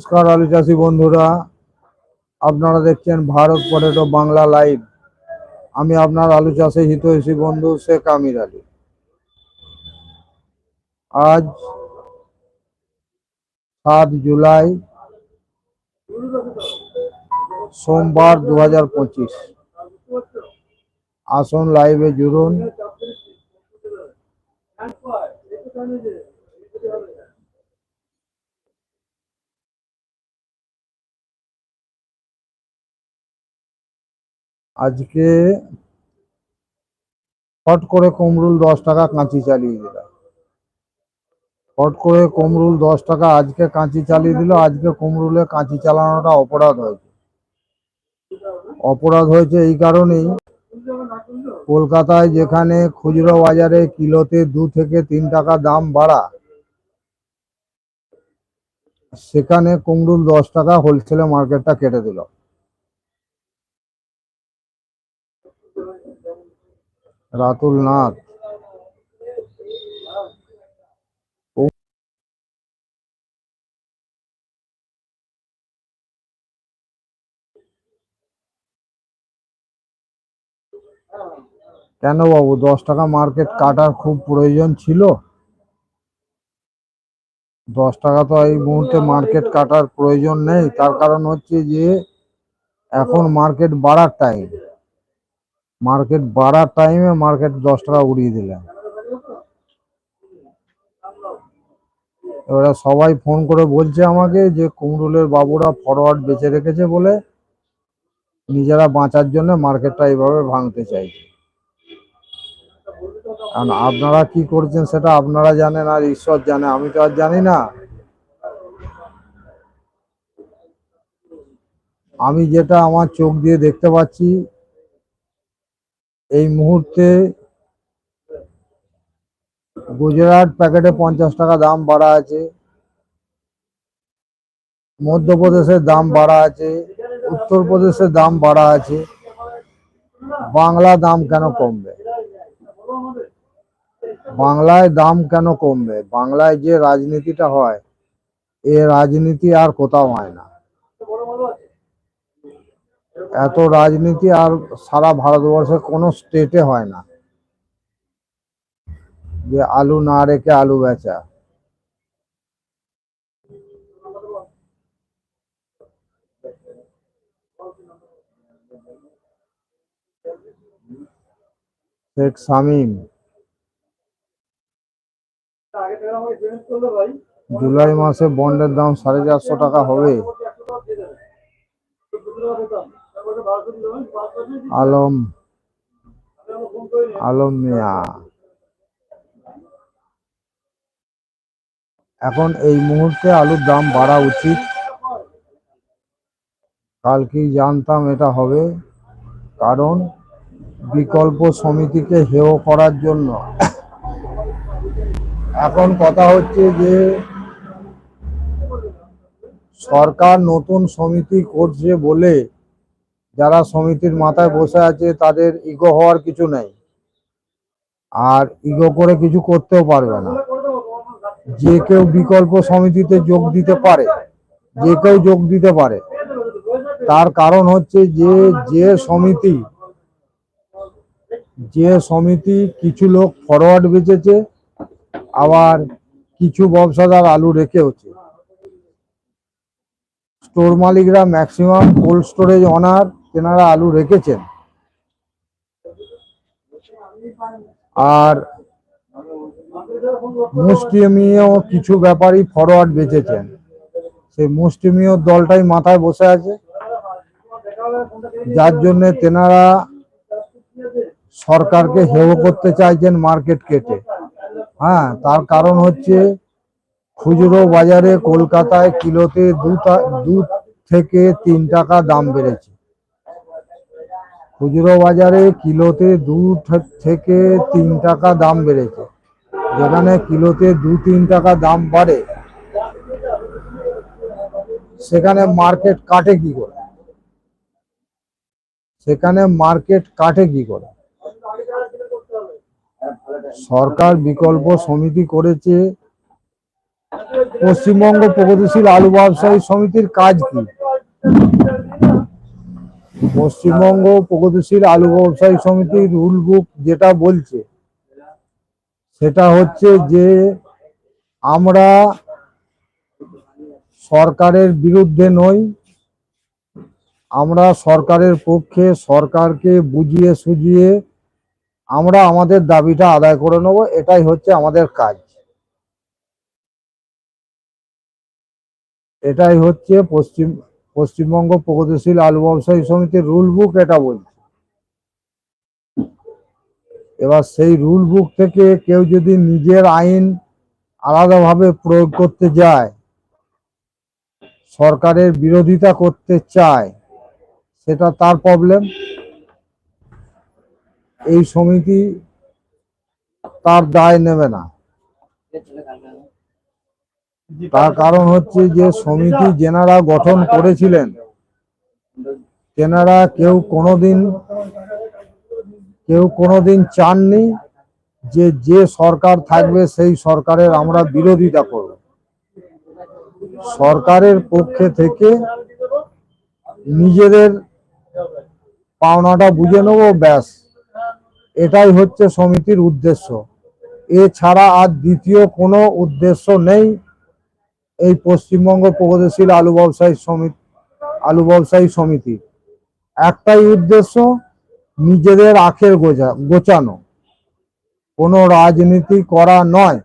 নমস্কার আলু চাষি বন্ধুরা। আপনারা দেখছেন ভারত পটেটো বাংলা লাইভ। আমি আপনার আলু চাষে হিতৈষী বন্ধু শেখ আমির আলী। আজ সাত জুলাই সোমবার দু হাজার পঁচিশ। আসুন লাইভে জুড়ুন। আজকে হট করে কুমরুল দশ টাকা কাঁচি চালিয়ে দিলাম হট করে কুমরুল দশ টাকা আজকে কাঁচি চালিয়ে দিল, আজকে কুমরুলে কাঁচি চালানোটা অপরাধ হয়েছে। অপরাধ হয়েছে এই কারণেই কলকাতায় যেখানে খুচরো বাজারে কিলোতে দু থেকে তিন টাকা দাম বাড়া, সেখানে কুমরুল দশ টাকা হোলসেলে মার্কেটটা কেটে দিল। রাতুল নাথ কেন বাবু, দশ টাকা মার্কেট কাটার খুব প্রয়োজন ছিল? দশ টাকা তো এই মুহূর্তে মার্কেট কাটার প্রয়োজন নেই। তার কারণ হচ্ছে যে, এখন মার্কেট বাড়ার টাইম মার্কেট বাড়ার টাইমে মার্কেট দশ টাকা উড়িয়ে দিলেন এবারে সবাই ফোন করে বলছে আমাকে যে কুমরুলের বাবুরা ফরওয়ার্ড বেঁচে রেখেছে বলে নিজেরা বাঁচার জন্য মার্কেটটা এইভাবে ভাঙতে চাইছে। কারণ আপনারা কি করছেন সেটা আপনারা জানেন আর ঈশ্বর জানে, আমি তো আর জানি না। আমি যেটা আমার চোখ দিয়ে দেখতে পাচ্ছি এই মুহূর্তে গুজরাট প্যাকেটে পঞ্চাশ টাকা দাম বাড়া আছে। মধ্যপ্রদেশের দাম বাড়া আছে। উত্তরপ্রদেশের দাম বাড়া আছে। বাংলা দাম কেন কমবে? বাংলায় দাম কেন কমবে? বাংলায় যে রাজনীতিটা হয়, এ রাজনীতি আর কোথাও হয় না। এত রাজনীতি আর সারা ভারতবর্ষে কোনো স্টেটে হয় না। যে আলু না রেখে আলু বেচা। শেখ শামীম। জুলাই মাসে বন্ডের দাম সাড়ে চারশো টাকা হবে। আলম। আলম মিয়া। এখন এই মুহূর্তে আলুর দাম বাড়া উচিত। কালকেই জানতাম এটা হবে, কারণ বিকল্প সমিতিকে হেয় করার জন্য। এখন কথা হচ্ছে যে, সরকার নতুন সমিতি করছে বলে যারা সমিতির মাথায় বসে আছে, তাদের ইগো হওয়ার কিছু নেই। আর ইগো করে কিছু করতেও পারবে না। যে কেউ বিকল্প সমিতিতে যোগ দিতে পারে, যে কেউ যোগ দিতে পারে, তার কারণ হচ্ছে যে যে সমিতি যে সমিতি কিছু লোক ফরওয়ার্ড বেচেছে, আবার কিছু ব্যবসাদার আলু রেখেওছে স্টোর মালিকরা ম্যাক্সিমাম কোল্ড স্টোরেজ অনার তেনারা আলু রেখেছেন। আর মুষ্টিমীয় কিছু ব্যাপারই ফরওয়ার্ড বেঁচেছেন। সেই মুষ্টিমীয় দলটাই মাথায় বসে আছে। যার জন্য তেনারা সরকারকে হেয় করতে চাইছেন মার্কেট কেটে। হ্যাঁ তার কারণ হচ্ছে খুচরো বাজারে কলকাতায় কিলোতে দু থেকে তিন টাকা দাম বেড়েছে। খুচরো বাজারে কিলোতে দু থেকে তিন টাকা দাম বেড়েছে। যেখানে কিলোতে দু তিন টাকা দাম বাড়ে, সেখানে মার্কেট কাটে কি করে? সেখানে মার্কেট কাটে কি করে? সরকার বিকল্প সমিতি করেছে। পশ্চিমবঙ্গ প্রগতিশীল আলু ব্যবসায়ী সমিতির কাজ কি? পশ্চিমবঙ্গ প্রগতিশীল আলু ব্যবসায়ী সমিতির রুল বুক যেটা বলছে, সেটা হচ্ছে যে আমরা সরকারের বিরুদ্ধে নই, আমরা সরকারের পক্ষে সরকারকে বুঝিয়ে সুঝিয়ে আমরা আমাদের দাবিটা আদায় করে নেব, এটাই হচ্ছে আমাদের কাজ। এটাই হচ্ছে পশ্চিম পশ্চিমবঙ্গ প্রগতিশীল আলু ব্যবসায়ী সমিতির রুল বুক এটা বলছে। এবার সেই রুল বুক থেকে কেউ যদি নিজের আইন আলাদাভাবে প্রয়োগ করতে যায়, সরকারের বিরোধিতা করতে চায়, সেটা তার প্রবলেম এই সমিতি তার দায় নেবে না। তার কারণ হচ্ছে যে সমিতি যেনারা গঠন করেছিলেন, তেনারা কেউ কোনোদিন কেউ কোনোদিন চাননি যে যে সরকার থাকবে সেই সরকারের আমরা বিরোধিতা করব। সরকারের পক্ষে থেকে নিজেদের পাওনাটা বুঝে নেব, ব্যাস। এটাই হচ্ছে সমিতির উদ্দেশ্য। এছাড়া আর দ্বিতীয় কোনো উদ্দেশ্য নেই। এই পশ্চিমবঙ্গ প্রগতিশীল আলু ব্যবসায়ী সমিতি, আলু ব্যবসায়ী সমিতি। একটাই উদ্দেশ্য নিজেদের আখের গোজা গোচানো কোনো রাজনীতি করা নয়।